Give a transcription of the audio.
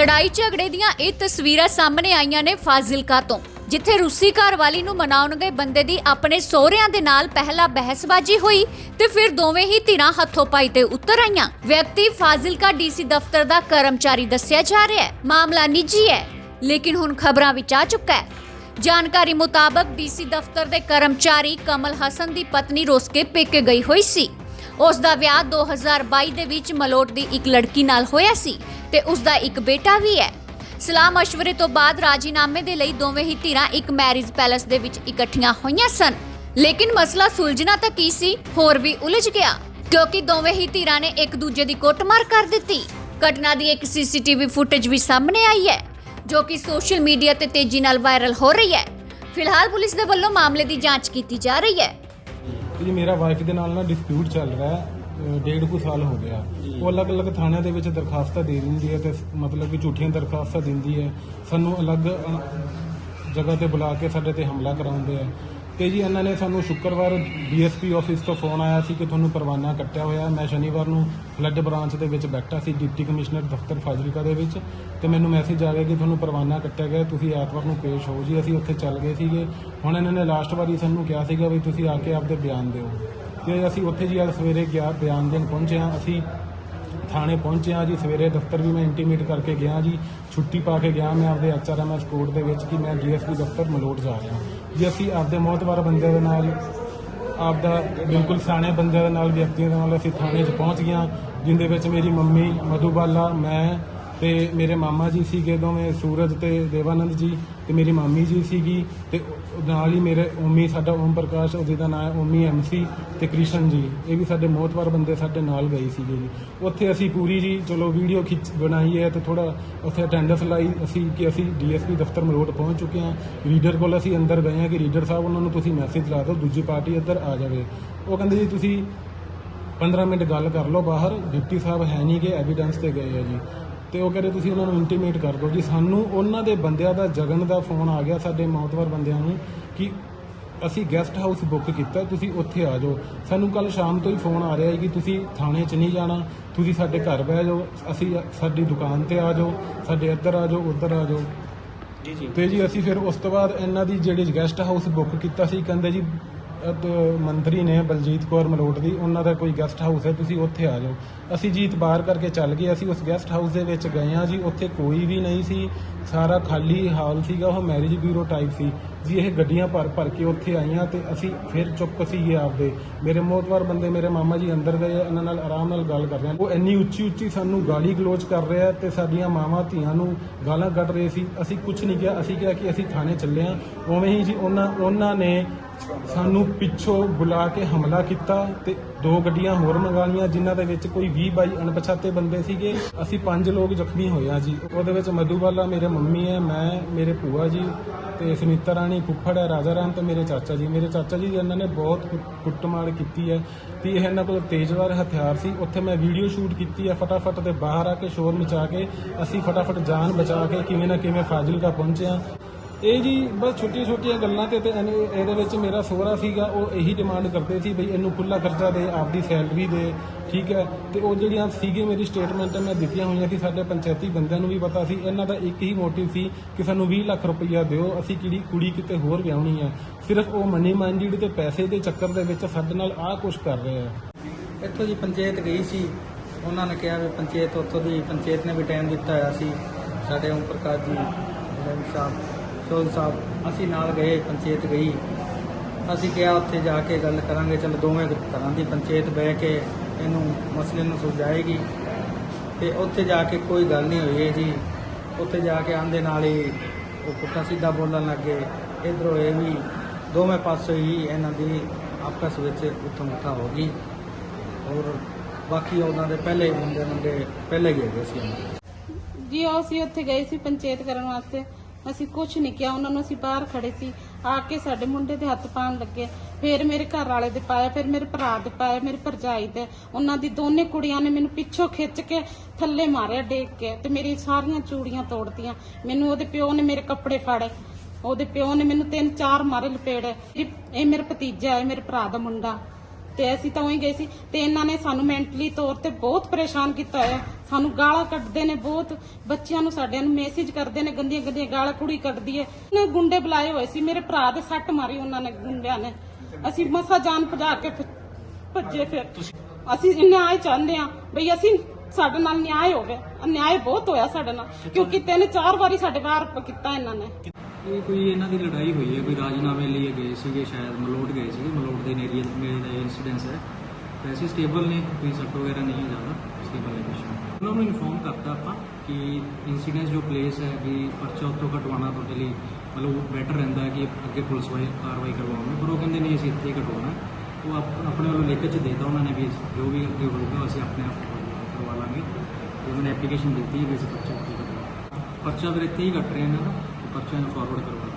ਲੜਾਈ ਝਗੜੇ ਦੀਆਂ ਇਹ ਤਸਵੀਰਾਂ ਸਾਹਮਣੇ ਆਈਆਂ ਨੇ ਫਾਜ਼ਿਲਕਾ ਤੋਂ, ਜਿੱਥੇ ਰੂਸੀ ਘਰਵਾਲੀ ਨੂੰ ਮਨਾਉਣ ਗਏ ਬੰਦੇ ਦੀ ਆਪਣੇ ਸਹੁਰਿਆਂ ਦੇ ਨਾਲ ਪਹਿਲਾਂ ਬਹਿਸਬਾਜ਼ੀ ਹੋਈ ਤੇ ਫਿਰ ਦੋਵੇਂ ਹੀ ਧਿਰਾਂ ਹੱਥੋਂ ਪਾਈ ਤੇ ਉਤਰ ਆਈਆਂ। ਵਿਅਕਤੀ ਫਾਜ਼ਿਲਕਾ ਡੀਸੀ ਦਫ਼ਤਰ ਦਾ ਕਰਮਚਾਰੀ ਦੱਸਿਆ ਜਾ ਰਿਹਾ ਹੈ। ਮਾਮਲਾ ਨਿੱਜੀ ਹੈ, ਲੇਕਿਨ ਹੁਣ ਖਬਰਾਂ ਵਿੱਚ ਆ ਚੁੱਕਾ ਹੈ। ਜਾਣਕਾਰੀ ਮੁਤਾਬਕ ਡੀਸੀ ਦਫ਼ਤਰ ਦੇ ਕਰਮਚਾਰੀ ਕਮਲ ਹਸਨ ਦੀ ਪਤਨੀ ਰੁੱਸ ਕੇ ਪੇਕੇ ਗਈ ਹੋਈ ਸੀ। ਉਸ ਦਾ ਵਿਆਹ 2022 ਦੇ ਵਿੱਚ ਮਲੋਟ ਦੀ ਇੱਕ ਲੜਕੀ ਨਾਲ ਹੋਇਆ ਸੀ। ਤੇ ਉਸ ਦਾ ਇੱਕ ਬੇਟਾ ਵੀ ਹੈ। ਸਲਾਹ مشਵਰੇ ਤੋਂ ਬਾਅਦ ਰਾਜੀਨਾਮੇ ਦੇ ਲਈ ਦੋਵੇਂ ਹੀ ਧਿਰਾਂ ਇੱਕ ਮੈਰਿਜ ਪੈਲੇਸ ਦੇ ਵਿੱਚ ਇਕੱਠੀਆਂ ਹੋਈਆਂ ਸਨ। ਲੇਕਿਨ ਮਸਲਾ ਸੁਲਝਣਾ ਤਾਂ ਕੀ ਸੀ, ਹੋਰ ਵੀ ਉਲਝ ਗਿਆ, ਕਿਉਂਕਿ ਦੋਵੇਂ ਹੀ ਧਿਰਾਂ ਨੇ ਇੱਕ ਦੂਜੇ ਦੀ ਕੁੱਟਮਾਰ ਕਰ ਦਿੱਤੀ। ਘਟਨਾ ਦੀ ਇੱਕ ਸੀਸੀਟੀਵੀ ਫੁਟੇਜ ਵੀ ਸਾਹਮਣੇ ਆਈ ਹੈ, ਜੋ ਕਿ ਸੋਸ਼ਲ ਮੀਡੀਆ ਤੇ ਤੇਜ਼ੀ ਨਾਲ ਵਾਇਰਲ ਹੋ ਰਹੀ ਹੈ। ਫਿਲਹਾਲ ਪੁਲਿਸ ਦੇ ਵੱਲੋਂ ਮਾਮਲੇ ਦੀ ਜਾਂਚ ਕੀਤੀ ਜਾ ਰਹੀ ਹੈ। ਜੀ, ਮੇਰਾ ਵਾਈਫ ਦੇ ਨਾਲ ਨਾ ਡਿਸਪਿਊਟ ਚੱਲ ਰਿਹਾ ਹੈ, ਅਹ ਡੇਢ ਕੁ ਸਾਲ ਹੋ ਗਿਆ। ਉਹ ਅਲੱਗ-ਅਲੱਗ ਥਾਣਿਆਂ ਦੇ ਵਿੱਚ ਦਰਖਾਸਤਾਂ ਦੇ ਦਿੰਦੀ ਹੈ ਤੇ ਮਤਲਬ ਕਿ ਝੂਠੀਆਂ ਦਰਖਾਸਤਾਂ ਦਿੰਦੀ ਹੈ। ਸਾਨੂੰ ਅਲੱਗ ਅ, ਜਗ੍ਹਾ ਤੇ ਬੁਲਾ ਕੇ ਸਾਡੇ ਤੇ ਹਮਲਾ ਕਰਾਉਂਦੇ ਆ। ਤੇ ਜੀ ਇਹਨਾਂ ਨੇ ਸਾਨੂੰ ਸ਼ੁੱਕਰਵਾਰ ਡੀਐਸਪੀ ਆਫਿਸ ਤੋਂ ਫੋਨ ਆਇਆ ਸੀ ਕਿ ਤੁਹਾਨੂੰ ਪਰਵਾਨਾ ਕੱਟਿਆ ਹੋਇਆ। ਹੈ। ਮੈਂ ਸ਼ਨੀਵਾਰ ਨੂੰ ਫਲੱਡ ਬ੍ਰਾਂਚ ਦੇ ਵਿੱਚ ਬੈਠਾ ਸੀ ਡਿਪਟੀ ਕਮਿਸ਼ਨਰ ਦਫ਼ਤਰ ਫਾਜ਼ਿਲਕਾ ਦੇ ਵਿੱਚ। ਤੇ ਮੈਨੂੰ ਮੈਸੇਜ ਆ ਗਿਆ ਕਿ ਤੁਹਾਨੂੰ ਪਰਵਾਨਾ ਕੱਟਿਆ ਗਿਆ ਤੁਸੀਂ ਐਤਵਾਰ ਨੂੰ ਪੇਸ਼ ਹੋ ਜੀ। ਅਸੀਂ ਉੱਥੇ ਚੱਲ ਗਏ ਸੀਗੇ। ਹੁਣ ਇਹਨਾਂ ਨੇ ਲਾਸਟ ਵਾਰੀ ਸਾਨੂੰ ਕਿਹਾ ਸੀਗਾ ਵੀ ਤੁਸੀਂ ਆ ਕੇ ਆਪਦੇ ਬਿਆਨ ਦਿਓ। ਤੇ ਅਸੀਂ ਉੱਥੇ ਜੀ ਅੱਜ ਸਵੇਰੇ ਗਿਆ ਬਿਆਨ ਦੇਣ ਪਹੁੰਚੇ ਹਾਂ। ਅਸੀਂ ਥਾਣੇ ਪਹੁੰਚਿਆ ਜੀ। ਸਵੇਰੇ ਦਫ਼ਤਰ ਵੀ ਮੈਂ ਇੰਟੀਮੇਟ ਕਰਕੇ ਗਿਆ ਜੀ। ਛੁੱਟੀ ਪਾ ਕੇ ਗਿਆ ਮੈਂ ਆਪਦੇ ਐਚਆਰਐਮਐਸ ਕੋਰਟ ਦੇ ਵਿੱਚ ਕਿ ਮੈਂ ਡੀਐਸਪੀ ਦਫ਼ਤਰ ਮਲੋਟ ਜਾ ਰਿਹਾ ਜੀ, ਅਸੀਂ ਆਪਦੇ ਮੌਤਵਾਰ ਬੰਦੇ ਦੇ ਨਾਲ, ਆਪਦਾ ਬਿਲਕੁਲ ਸਿਆਣੇ ਬੰਦੇ ਦੇ ਨਾਲ, ਵਿਅਕਤੀਆਂ ਦੇ ਨਾਲ ਅਸੀਂ ਥਾਣੇ 'ਚ ਪਹੁੰਚ ਗਿਆ ਜਿੰਦੇ ਵਿੱਚ ਮੇਰੀ ਮੰਮੀ ਮਧੂਬਾਲਾ ਮੈਂ ਤੇ ਮੇਰੇ ਮਾਮਾ ਜੀ ਸੀਗੇ ਦੋਵੇਂ ਸੂਰਜ ਤੇ ਦੇਵਾਨੰਦ ਜੀ ਤੇ ਮੇਰੀ ਮਾਮੀ ਜੀ ਸੀਗੀ ਤੇ ਨਾਲ ਹੀ ਮੇਰੇ ਓਮੀ, ਸਾਡਾ ਓਮ ਪ੍ਰਕਾਸ਼ ਜਿਹਦਾ ਦਾ ਨਾਮ ਹੈ ਓਮੀ ਐਮਸੀ ਤੇ ਕ੍ਰਿਸ਼ਨ ਜੀ। ਇਹ ਵੀ ਸਾਡੇ ਮੋਹਤਵਾਰ ਬੰਦੇ ਸਾਡੇ ਨਾਲ ਗਏ ਸੀਗੇ ਜੀ। ਉੱਥੇ ਅਸੀਂ ਪੂਰੀ ਜੀ, ਚਲੋ ਵੀਡੀਓ ਖਿੱਚ ਬਣਾਈ ਹੈ ਤੇ ਥੋੜਾ ਉੱਥੇ ਅਟੈਂਡੈਂਸ ਲਾਈ ਅਸੀਂ ਕਿ ਅਸੀਂ ਡੀਐਸਪੀ ਦਫ਼ਤਰ ਮਲੋਟ ਪਹੁੰਚ ਚੁੱਕੇ ਹਾਂ। ਰੀਡਰ ਕੋਲ ਅਸੀਂ ਅੰਦਰ ਗਏ ਹਾਂ ਕਿ ਰੀਡਰ ਸਾਹਿਬ ਉਹਨਾਂ ਨੂੰ ਤੁਸੀਂ ਮੈਸੇਜ ਲਾ ਦਿਓ, ਦੂਜੀ ਪਾਰਟੀ ਇੱਧਰ ਆ ਜਾਵੇ। ਉਹ ਕਹਿੰਦੇ ਜੀ, ਤੁਸੀਂ 15 ਮਿੰਟ ਗੱਲ ਕਰ ਲਓ ਬਾਹਰ। ਡਿਪਟੀ ਸਾਹਿਬ ਹੈ ਨਹੀਂ ਕਿ ਐਵੀਡੈਂਸ ਤੇ ਗਏ ਆ ਜੀ। ਤੇ ਉਹ ਕਹਿੰਦੇ ਤੁਸੀਂ ਉਹਨਾਂ ਨੂੰ ਇੰਟੀਮੇਟ ਕਰ ਦਿਓ ਜੀ। ਸਾਨੂੰ ਉਹਨਾਂ ਦੇ ਬੰਦਿਆਂ ਦਾ ਜਗਨ ਦਾ ਫੋਨ ਆ ਗਿਆ ਸਾਡੇ ਮੌਤਵਰ ਬੰਦਿਆਂ ਨੂੰ ਕਿ ਅਸੀਂ ਗੈਸਟ ਹਾਊਸ ਬੁੱਕ ਕੀਤਾ ਤੁਸੀਂ ਉੱਥੇ ਆ ਜਾਓ। ਸਾਨੂੰ ਕੱਲ ਸ਼ਾਮ ਤੋਂ ਹੀ ਫੋਨ ਆ ਰਿਹਾ ਹੈ ਕਿ ਤੁਸੀਂ ਥਾਣੇ 'ਚ ਨਹੀਂ ਜਾਣਾ ਤੁਸੀਂ ਸਾਡੇ ਘਰ ਬਹਿ ਜਾਓ ਅਸੀਂ ਸਾਡੀ ਦੁਕਾਨ ਤੇ ਆ ਜਾਓ ਸਾਡੇ ਇੱਧਰ ਆ ਜਾਓ ਉੱਧਰ ਆ ਜਾਓ। ਜੀ ਜੀ। ਤੇ ਜੀ ਅਸੀਂ ਫਿਰ ਉਸ ਤੋਂ ਬਾਅਦ ਇਹਨਾਂ ਦੀ ਜਿਹੜੀ ਗੈਸਟ ਹਾਊਸ ਬੁੱਕ ਕੀਤਾ ਸੀ ਕਹਿੰਦੇ ਜੀ ਮੰਤਰੀ ਨੇ ਬਲਜੀਤ ਕੌਰ ਮਲੋਟ ਦੀ, ਉਹਨਾਂ ਦਾ ਕੋਈ ਗੈਸਟ ਹਾਊਸ ਹੈ, ਤੁਸੀਂ ਉੱਥੇ ਆ ਜਾਓ। ਅਸੀਂ ਜੀਤ ਬਾਹਰ ਕਰਕੇ ਚੱਲ ਗਏ, ਅਸੀਂ ਉਸ ਗੈਸਟ ਹਾਊਸ ਦੇ ਵਿੱਚ ਗਏ ਆ ਜੀ, ਉੱਥੇ ਕੋਈ ਵੀ ਨਹੀਂ ਸੀ, ਸਾਰਾ ਖਾਲੀ ਹਾਲ ਸੀਗਾ, ਉਹ ਮੈਰਿਜ ਬਿਊਰੋ ਟਾਈਪ ਸੀ। ਜੀ, ਇਹ ਗੱਡੀਆਂ ਭਰ ਭਰ ਕੇ ਉੱਥੇ ਆਈਆਂ ਤੇ ਅਸੀਂ ਫਿਰ ਚੁੱਪ ਸੀਗੇ ਆਪਦੇ ਮੇਰੇ ਮੋਤਵਾਰ ਬੰਦੇ ਮੇਰੇ ਮਾਮਾ ਜੀ ਅੰਦਰ ਗਏ, ਇਹਨਾਂ ਨਾਲ ਆਰਾਮ ਨਾਲ ਗੱਲ ਕਰ ਰਹੇ ਆ। ਉਹ ਇੰਨੀ ਉੱਚੀ ਉੱਚੀ ਸਾਨੂੰ ਗਾਲੀ ਗਲੋਚ ਕਰ ਰਿਹਾ ਤੇ ਸਾਡੀਆਂ ਮਾਵਾਂ ਧੀਆਂ ਨੂੰ ਗਾਲਾਂ ਕੱਢ ਰਹੇ ਸੀ ਅਸੀਂ ਕੁਝ ਨਹੀਂ ਕਿਹਾ, ਅਸੀਂ ਕਿਹਾ ਕਿ ਅਸੀਂ ਥਾਣੇ ਚੱਲੇ ਆ ਉਵੇਂ ਹੀ ਜੀ, ਉਹਨਾਂ ਉਹਨਾਂ ਨੇ ਸਾਨੂੰ ਪਿੱਛੋਂ ਬੁਲਾ ਕੇ ਹਮਲਾ ਕੀਤਾ ਤੇ ਦੋ ਗੱਡੀਆਂ ਹੋਰ ਮੰਗਾ ਲਈਆਂ, ਜਿਨ੍ਹਾਂ ਦੇ ਵਿੱਚ ਕੋਈ 20 ਬਾਈ ਅਣਪਛਾਤੇ ਬੰਦੇ ਸੀਗੇ। ਅਸੀਂ ਪੰਜ ਲੋਕ ਜ਼ਖਮੀ ਹੋਏ ਆ ਜੀ। ਉਹਦੇ ਵਿੱਚ ਮਧੂਬਾਲਾ ਮੇਰੇ ਮੰਮੀ ਹੈ, ਮੈਂ, ਮੇਰੇ ਭੂਆ ਜੀ ਤੇ ਸੁਨੀਤਾ ਰਾਣੀ, ਫੁੱਫੜ ਹੈ, ਰਾਜਾ ਰਾਮ ਤੇ ਮੇਰੇ ਚਾਚਾ ਜੀ। ਮੇਰੇ ਚਾਚਾ ਜੀ ਇਹਨਾਂ ਨੇ ਬਹੁਤ ਕੁ- ਕੁੱਟਮਾਰ ਕੀਤੀ ਹੈ ਤੇ ਇਹਨਾਂ ਕੋਲ ਤੇਜ਼ਵਾਰ ਹਥਿਆਰ ਸੀ। ਉੱਥੇ ਮੈਂ ਵੀਡੀਓ ਸ਼ੂਟ ਕੀਤੀ ਹੈ ਫਟਾਫਟ ਤੇ ਬਾਹਰ ਆ ਕੇ ਸ਼ੋਰ ਮਚਾ ਕੇ ਅਸੀਂ ਫਟਾਫਟ ਜਾਨ ਬਚਾ ਕੇ ਕਿਵੇਂ ਨਾ ਕਿਵੇਂ ਫਾਜ਼ਿਲਕਾ ਪਹੁੰਚੇ ਹਾਂ। ਇਹ ਜੀ ਬਸ ਛੋਟੀਆਂ ਛੋਟੀਆਂ ਗੱਲਾਂ ਤੇ ਤੇ ਇਹਨੇ- ਇਹਦੇ ਵਿੱਚ ਮੇਰਾ ਸੋਹਰਾ ਸੀਗਾ, ਉਹ ਇਹੀ ਡਿਮਾਂਡ ਕਰਦੇ ਸੀ ਬਈ ਇਹਨੂੰ ਖੁੱਲਾ ਖਰਚਾ ਦੇ, ਆਪਦੀ ਸੈਲਰੀ ਦੇ, ਠੀਕ ਹੈ? ਤੇ ਉਹ ਜਿਹੜੀਆਂ ਸੀਗੇ ਮੇਰੀ ਸਟੇਟਮੈਂਟ ਮੈਂ ਦਿੱਤੀਆਂ ਹੋਈਆਂ ਸੀ ਸਾਡੇ ਪੰਚਾਇਤੀ ਬੰਦਿਆਂ ਨੂੰ ਵੀ ਪਤਾ ਸੀ। ਇਹਨਾਂ ਦਾ ਇੱਕ ਹੀ ਮੋਟਿਵ ਸੀ ਕਿ ਸਾਨੂੰ 20 ਲੱਖ ਰੁਪਈਆ ਦਿਓ, ਅਸੀਂ ਕਿਹੜੀ ਕੁੜੀ ਕਿਤੇ ਹੋਰ ਵਿਆਹਣੀ ਹੈ ਸਿਰਫ ਉਹ ਮਨੀ ਮਾਈਂਡਡ ਤੇ ਪੈਸੇ ਦੇ ਚੱਕਰ ਦੇ ਵਿੱਚ ਸਾਡੇ ਨਾਲ ਆਹ ਕੁਝ ਕਰ ਰਹੇ ਆ। ਇੱਥੋਂ ਜੀ ਪੰਚਾਇਤ ਗਈ ਸੀ। ਉਹਨਾਂ ਨੇ ਕਿਹਾ ਵੀ ਪੰਚਾਇਤ ਉੱਥੋਂ ਦੀ, ਪੰਚਾਇਤ ਨੇ ਵੀ ਟਾਈਮ ਦਿੱਤਾ ਹੋਇਆ ਸੀ। ਸਾਡੇ ਓਮ ਪ੍ਰਕਾਸ਼ ਜੀ ਮੈਮ ਸਾਹਿਬ ਚੌਲ ਸਾਹਿਬ, ਅਸੀਂ ਨਾਲ ਗਏ, ਪੰਚਾਇਤ ਗਈ। ਅਸੀਂ ਕਿਹਾ, ਉੱਥੇ ਜਾ ਕੇ ਗੱਲ ਕਰਾਂਗੇ। ਚਲ ਦੋਵੇਂ ਤਰ੍ਹਾਂ ਦੀ ਪੰਚਾਇਤ ਬਹਿ ਕੇ ਇਹਨੂੰ ਮਸਲੇ ਨੂੰ ਸੁਲਝਾਏਗੀ। ਤੇ ਉੱਥੇ ਜਾ ਕੇ ਕੋਈ ਗੱਲ ਨਹੀਂ ਹੋਈ ਹੈ ਜੀ। ਉੱਥੇ ਜਾ ਕੇ ਆਂਦੇ ਨਾਲ ਹੀ ਉਹ ਪੁੱਠਾ ਸਿੱਧਾ ਬੋਲਣ ਲੱਗੇ ਇਧਰੋਂ ਇਹ ਵੀ ਦੋਵੇਂ ਪਾਸੇ ਹੀ ਇਹਨਾਂ ਦੀ ਆਪਸ ਵਿੱਚ ਉੱਥਮ ਉੱਠਾ ਹੋ ਗਈ। ਔਰ ਬਾਕੀ ਉਹਨਾਂ ਦੇ ਪਹਿਲੇ ਮੁੰਡੇ ਮੁੰਡੇ ਪਹਿਲੇ ਗਏ ਹੋਏ ਸੀ। ਉਹਨਾਂ ਜੀ, ਉਹ ਅਸੀਂ ਉੱਥੇ ਗਏ ਸੀ ਪੰਚਾਇਤ ਕਰਨ ਵਾਸਤੇ। ਅਸੀਂ ਕੁਝ ਨਹੀਂ ਕਿਹਾ, ਉਹਨਾਂ ਨੂੰ ਅਸੀਂ ਬਾਹਰ ਖੜੇ ਸੀ। ਆ ਕੇ ਸਾਡੇ ਮੁੰਡੇ ਦੇ ਹੱਥ ਪਾਣ ਲੱਗੇ। ਫਿਰ ਮੇਰੇ ਘਰ ਵਾਲੇ ਦੇ ਪਾਇਆ, ਫਿਰ ਮੇਰੇ ਭਰਾ ਦੇ ਪਾਇਆ, ਮੇਰੀ ਭਰਜਾਈ ਦੇ। ਉਹਨਾਂ ਦੀ ਦੋਨੇ ਕੁੜੀਆਂ ਨੇ ਮੈਨੂੰ ਪਿੱਛੋਂ ਖਿੱਚ ਕੇ ਥੱਲੇ ਮਾਰਿਆ, ਡੇਕ ਕੇ ਤੇ ਮੇਰੀ ਸਾਰੀਆਂ ਚੂੜੀਆਂ ਤੋੜਤੀਆਂ। ਮੈਨੂੰ ਉਹਦੇ ਪਿਓ ਨੇ ਮੇਰੇ ਕੱਪੜੇ ਫਾੜੇ। ਉਹਦੇ ਪਿਓ ਨੇ ਮੈਨੂੰ ਤਿੰਨ ਚਾਰ ਮਾਰੇ ਲਪੇੜੇ। ਇਹ ਮੇਰਾ ਭਤੀਜਾ ਹੈ ਮੇਰੇ ਭਰਾ ਦਾ ਮੁੰਡਾ। ਤੇ ਅਸੀਂ ਤਾਂ ਉਹੀ ਗਏ ਸੀ ਤੇ ਇਹਨਾਂ ਨੇ ਸਾਨੂੰ ਮੈਂਟਲੀ ਤੌਰ ਤੇ ਬਹੁਤ ਪਰੇਸ਼ਾਨ ਕੀਤਾ ਹੋਇਆ। ਸਾਨੂੰ ਗਾਲਾਂ ਕੱਢਦੇ ਨੇ ਬਹੁਤ। ਬੱਚਿਆਂ ਨੂੰ ਸਾਡਿਆਂ ਨੂੰ ਮੈਸੇਜ ਕਰਦੇ ਨੇ, ਗੰਦੀਆਂ ਗੰਦੀਆਂ ਗਾਲਾਂ ਕੁੜੀ ਕੱਢਦੀ ਹੈ ਨੇ ਗੁੰਡੇ ਬੁਲਾਏ ਹੋਏ ਸੀ। ਮੇਰੇ ਭਰਾ ਦੇ ਸੱਟ ਮਾਰੀ ਉਹਨਾਂ ਨੇ, ਗੁੰਡਿਆਂ ਨੇ। ਅਸੀਂ ਮਸਾ ਜਾਨ ਭਜਾ ਕੇ ਭੱਜੇ ਫਿਰ। ਅਸੀਂ ਨਿਆਂ ਚਾਹੁੰਦੇ ਆ ਬਈ ਅਸੀਂ ਸਾਡੇ ਨਾਲ ਨਿਆਂ ਹੋਵੇ। ਅਨਿਆਏ ਬਹੁਤ ਹੋਇਆ ਸਾਡੇ ਨਾਲ। ਕਿਉਂਕਿ ਤਿੰਨ ਚਾਰ ਵਾਰੀ ਸਾਡੇ ਬਾਹਰ ਕੀਤਾ ਇਹਨਾਂ ਨੇ। ਇਹ ਕੋਈ ਇਹਨਾਂ ਦੀ ਲੜਾਈ ਹੋਈ ਹੈ, ਕੋਈ ਰਾਜਨਾਮੇ ਲਈ ਇਹ ਗਏ ਸੀਗੇ, ਸ਼ਾਇਦ ਮਲੋਟ ਗਏ ਸੀਗੇ, ਮਲੋਟ ਦੇ ਏਰੀਆ ਮੇਰੇ ਦਾ ਇਨਸੀਡੈਂਸ ਹੈ। ਵੈਸੇ ਸਟੇਬਲ ਨੇ, ਕੋਈ ਸੱਟ ਵਗੈਰਾ ਨਹੀਂ ਹੈ ਜ਼ਿਆਦਾ ਸਟੇਬਲ ਹੈ ਕੁਛ। ਉਹਨਾਂ ਨੂੰ ਇਨਫੋਰਮ ਕਰਤਾ ਆਪਾਂ ਕਿ ਇਨਸੀਡੈਂਸ ਜੋ ਪਲੇਸ ਹੈ ਵੀ ਪਰਚਾ ਉੱਥੋਂ ਕਟਵਾਉਣਾ ਤੁਹਾਡੇ ਲਈ, ਮਤਲਬ ਬੈਟਰ ਰਹਿੰਦਾ ਕਿ ਅੱਗੇ ਪੁਲਿਸ ਵਾਲੇ ਕਾਰਵਾਈ ਕਰਵਾਉਣ। ਪਰ ਉਹ ਕਹਿੰਦੇ ਨਹੀਂ, ਅਸੀਂ ਇੱਥੇ ਹੀ ਕਟਵਾਉਣਾ ਉਹ ਆਪਣੇ ਵੱਲੋਂ ਲਿਖ ਕੇ ਦੇਤਾ ਉਹਨਾਂ ਨੇ ਵੀ ਜੋ ਵੀ ਅੱਗੇ ਹੋਊਗਾ, ਅਸੀਂ ਆਪਣੇ ਆਪ ਕਰਵਾ ਲਾਂਗੇ। ਤੇ ਉਹਨਾਂ ਨੇ ਐਪਲੀਕੇਸ਼ਨ ਦਿੱਤੀ ਵੀ ਅਸੀਂ ਪਰਚਾ ਉੱਥੇ ਕਟਵਾ ਪਰਚਾ ਫਿਰ ਇੱਥੇ ਹੀ ਕੱਟ ਰਹੇ ਨੇ ਨਾ। ਤੇ ਪਰਚਾ ਨੂੰ ਫਾਰਵਰਡ ਕਰਵਾ